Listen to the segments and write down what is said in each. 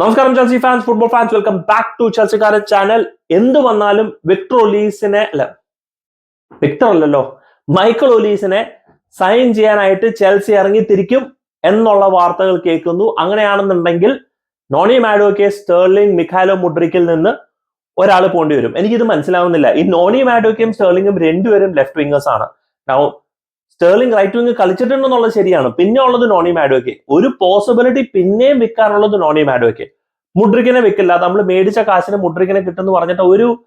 നമസ്കാരം Chelsea fans football fans welcome back to ചെൽസിക്കാരൻ channel എന്ത് വന്നാലും വിക്ടർ ഒലീസിനെ അല്ല വിക്ടർ അല്ലല്ലോ. മൈക്കിൾ ഒലീസിനെ സൈൻ ചെയ്യാനായിട്ട് ചെൽസി ഇറങ്ങി തിരിക്കും എന്നുള്ള വാർത്തകൾ കേൾക്കുന്നു. അങ്ങനെയാണെന്നുണ്ടെങ്കിൽ നോണി മാഡോക്കെ സ്റ്റേർലിംഗ് മിഖാലോ മുഡ്രിക്കിൽ നിന്ന് ഒരാൾ പോണ്ടി വരും. എനിക്കിത് മനസ്സിലാവുന്നില്ല. ഈ നോണി മാഡോക്കയും സ്റ്റേർലിംഗും രണ്ടുപേരും ലെഫ്റ്റ് വിംഗേഴ്സ് ആണ്. സ്റ്റേർലിംഗ് റൈറ്റ് വിങ് കളിച്ചിട്ടുണ്ടെന്നുള്ളത് ശരിയാണ്. പിന്നെ ഉള്ളത് നോണി മാഡോക്കെ ഒരു പോസിബിലിറ്റി പിന്നെയും വിൽക്കാനുള്ളത് നോണി മാഡോക്കെ മുഡ്രിക്കിനെ വിൽക്കില്ല. നമ്മൾ മേടിച്ച കാശിന് മുഡ്രിക്കിനെ കിട്ടുമെന്ന് പറഞ്ഞിട്ട് ഒരു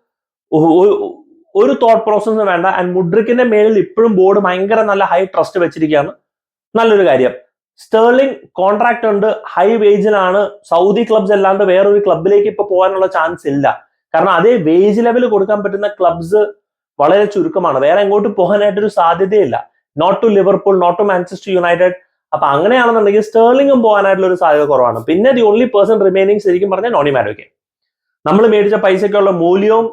ഒരു- തോട്ട് പ്രോസസ് വേണ്ട. ആൻഡ് മുഡ്രിക്കിന്റെ മേളിൽ ഇപ്പോഴും ബോർഡ് ഭയങ്കര നല്ല ഹൈ ട്രസ്റ്റ് വെച്ചിരിക്കുകയാണ്. നല്ലൊരു കാര്യം. സ്റ്റേർലിംഗ് കോൺട്രാക്ട് ഉണ്ട്. ഹൈ വേജിലാണ് സൗദി ക്ലബ്സ് അല്ലാണ്ട് വേറൊരു ക്ലബിലേക്ക് ഇപ്പൊ പോകാനുള്ള ചാൻസ് ഇല്ല. കാരണം അതേ വേജ് ലെവൽ കൊടുക്കാൻ പറ്റുന്ന ക്ലബ്സ് വളരെ ചുരുക്കമാണ്. വേറെ എങ്ങോട്ട് പോകാനായിട്ടൊരു സാധ്യതയില്ല. Not to Liverpool not to Manchester United അപ്പൊ അങ്ങനെയാണെന്നുണ്ടെങ്കിൽ സ്റ്റേർലിംഗും പോകാനായിട്ടുള്ള ഒരു സാധ്യത കുറവാണ്. പിന്നെ ദി ഓൺലി പേഴ്സൺ റിമൈനിങ് ശരിക്കും പറഞ്ഞാൽ നോണി മാഡോക്കെ നമ്മൾ മേടിച്ച പൈസയ്ക്കുള്ള മൂല്യവും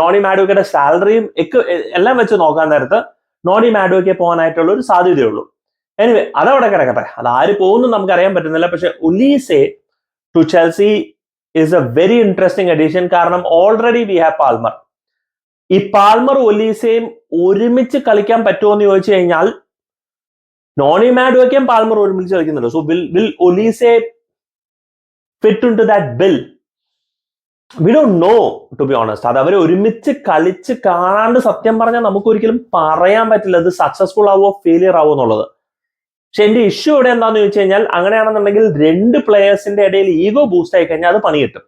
നോണി മാഡോക്കയുടെ സാലറിയും എല്ലാം വെച്ച് നോക്കാൻ നേരത്ത് നോണി മാഡോക്കെ പോകാനായിട്ടുള്ള ഒരു സാധ്യതയുള്ളൂ എനിവേ അതവിടെ കിടക്കട്ടെ. അത് ആര് പോകുന്നു നമുക്ക് അറിയാൻ പറ്റുന്നില്ല. പക്ഷെ Olise to Chelsea is a very interesting addition കാരണം ഓൾറെഡി വി ഹാവ് പാൽമർ ഈ പാൽമർ ഒലീസയും ഒരുമിച്ച് കളിക്കാൻ പറ്റുമോ എന്ന് ചോദിച്ചു കഴിഞ്ഞാൽ നോണി മാഡുവയ്ക്കും പാൽമർ ഒരുമിച്ച് കളിക്കുന്നുണ്ട്. So will will Olise fit to that bill we do know to be honest അത് അവരെ ഒരുമിച്ച് കളിച്ച് കാണാണ്ട് സത്യം പറഞ്ഞാൽ നമുക്ക് ഒരിക്കലും പറയാൻ പറ്റില്ല അത് സക്സസ്ഫുൾ ആവോ ഫെയിലിയർ ആവോ എന്നുള്ളത്. പക്ഷെ എന്റെ ഇഷ്യൂ ഇവിടെ എന്താണെന്ന് ചോദിച്ചു കഴിഞ്ഞാൽ അങ്ങനെയാണെന്നുണ്ടെങ്കിൽ രണ്ട് പ്ലെയേഴ്സിന്റെ ഇടയിൽ ഈഗോ ബൂസ്റ്റ് ആയി കഴിഞ്ഞാൽ അത് പണി കിട്ടും.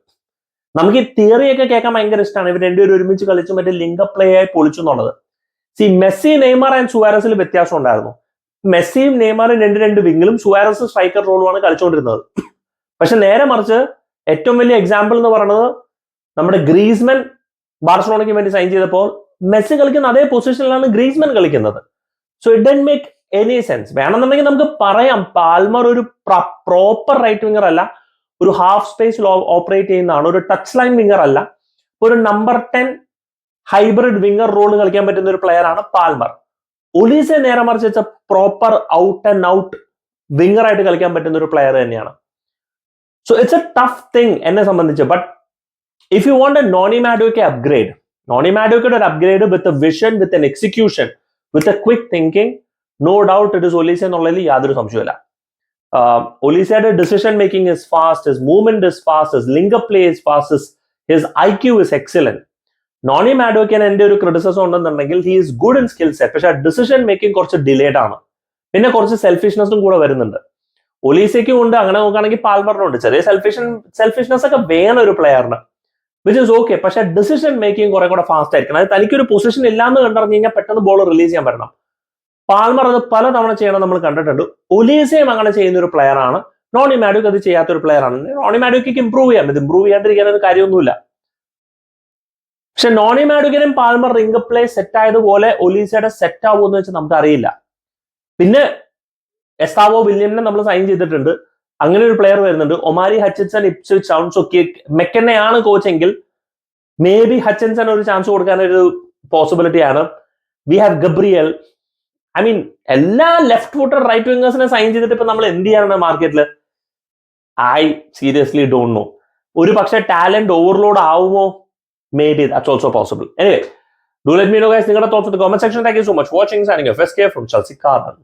നമുക്ക് ഈ തിയറിയൊക്കെ കേൾക്കാൻ ഭയങ്കര ഇഷ്ടമാണ് ഇവർ രണ്ടുപേരും ഒരുമിച്ച് കളിച്ചു മറ്റേ ലിംഗ പ്ലേ ആയി പൊളിച്ചു എന്നുള്ളത്. സി മെസ്സി നെയ്മർ ആൻഡ് സുവാരസിൽ വ്യത്യാസം ഉണ്ടായിരുന്നു. മെസ്സിയും നെയ്മറും രണ്ട് രണ്ട് വിങ്ങിലും സുവാരസ് സ്ട്രൈക്കർ റോളുമാണ് കളിച്ചുകൊണ്ടിരുന്നത്. പക്ഷെ നേരെ മറിച്ച് ഏറ്റവും വലിയ എക്സാമ്പിൾ എന്ന് പറയുന്നത് നമ്മുടെ ഗ്രീസ്മെൻ ബാർസലോണയ്ക്ക് വേണ്ടി സൈൻ ചെയ്തപ്പോൾ മെസ്സി കളിക്കുന്ന അതേ പൊസിഷനിലാണ് ഗ്രീസ്മെൻ കളിക്കുന്നത്. So it done make any sense വേണമെന്നുണ്ടെങ്കിൽ നമുക്ക് പറയാം. പാൽമർ ഒരു പ്രോപ്പർ റൈറ്റ് വിങ്ങർ അല്ല. ഒരു ഹാഫ് സ്പേസിൽ ഓപ്പറേറ്റ് ചെയ്യുന്നതാണ്. ഒരു ടച്ച് ലൈൻ വിങ്ങർ അല്ല. ഒരു number ten hybrid winger role കളിക്കാൻ പറ്റുന്ന ഒരു പ്ലെയർ ആണ് പാൽമർ ഒലീസെ നേരെ മറിച്ച് proper out and out winger ആയിട്ട് കളിക്കാൻ പറ്റുന്ന ഒരു പ്ലെയർ തന്നെയാണ്. So it's a tough thing എന്നെ സംബന്ധിച്ച്. But if you want a Noni Madueke upgrade Noni മാഡോക്കയുടെ ഒരു upgrade with a vision with an execution with a quick thinking no doubt it is Olise എന്നുള്ളതിൽ യാതൊരു സംശയമില്ല ഒലീസയുടെ decision making is fast his movement is fast his link play is fast, his, his IQ is excellent. Noni മാഡോക്കിന് എന്റെ ഒരു criticism ഉണ്ടെന്നുണ്ടെങ്കിൽ he is good in skill set പക്ഷെ decision making കുറച്ച് delayed ആണ്. പിന്നെ കുറച്ച് സെൽഫിഷ്നെസ്സും കൂടെ വരുന്നുണ്ട്. ഒലീസയ്ക്കും ഉണ്ട് അങ്ങനെ നോക്കുകയാണെങ്കിൽ പാൽമറിനുണ്ട് ചെറിയ സെൽഫിഷൻ സെൽഫിഷ്നെസ് ഒക്കെ വേണം ഒരു പ്ലെയറിന് വിച്ച് ഇസ് ഓക്കെ പക്ഷെ ഡിസിഷൻ മേക്കിംഗ് കുറെ കൂടെ ഫാസ്റ്റ് ആയിരിക്കണം. അത് തനിക്കൊരു പൊസിഷൻ ഇല്ലാന്ന് കണ്ടറിഞ്ഞു കഴിഞ്ഞാൽ പെട്ടെന്ന് ബോൾ റിലീസ് ചെയ്യാൻ പറ്റണം. പാൽമർ അത് പലതവണ ചെയ്യണം നമ്മൾ കണ്ടിട്ടുണ്ട്. ഒലീസയും അങ്ങനെ ചെയ്യുന്ന ഒരു പ്ലെയർ ആണ്. റോണി മാഡ്യൂക്ക് അത് ചെയ്യാത്ത ഒരു പ്ലെയർ ആണ്. റോണി മാഡുക്ക് ഇമ്പ്രൂവ് ചെയ്യാം. ഇത് ഇമ്പ്രൂവ് ചെയ്യാണ്ടിരിക്കാൻ കാര്യമൊന്നുമില്ല. പക്ഷെ നോണി മാഡുക്കിനും പാൽമർ റിംഗ് പ്ലേ സെറ്റ് ആയതുപോലെ ഒലീസയുടെ സെറ്റ് ആവുമെന്ന് വെച്ചാൽ നമുക്ക് അറിയില്ല പിന്നെ എസ്താവോ വില്യമിനെ നമ്മൾ സൈൻ ചെയ്തിട്ടുണ്ട്. അങ്ങനെ ഒരു പ്ലെയർ വരുന്നുണ്ട്. ഒമാരി ഹച്ചിൻസൺ ഇപ്സ് ചൗൺസ് ഒക്കെ മെക്കന്നെയാണ് കോച്ചെങ്കിൽ മേ ബി ഹച്ചിൻസൺ ഒരു ചാൻസ് കൊടുക്കാൻ ഒരു പോസിബിലിറ്റി ആണ്. We have Gabriel I mean എല്ലാ ലെഫ്റ്റ് ഫുട്ടർ റൈറ്റ് വിംഗേഴ്സിനെ സൈൻ ചെയ്തിട്ട് ഇപ്പൊ നമ്മൾ എന്ത് ചെയ്യാനാണ് മാർക്കറ്റിൽ ഐ സീരിയസ്ലി ഡോണ്ട് നോ ഒരു പക്ഷേ ടാലന്റ് ഓവർലോഡ് ആവുമോ? Maybe that's also possible anyway do let me know guys നിങ്ങളുടെ thoughts comment section thank you so much watching സാനിങ് F S K from Chelsea carbon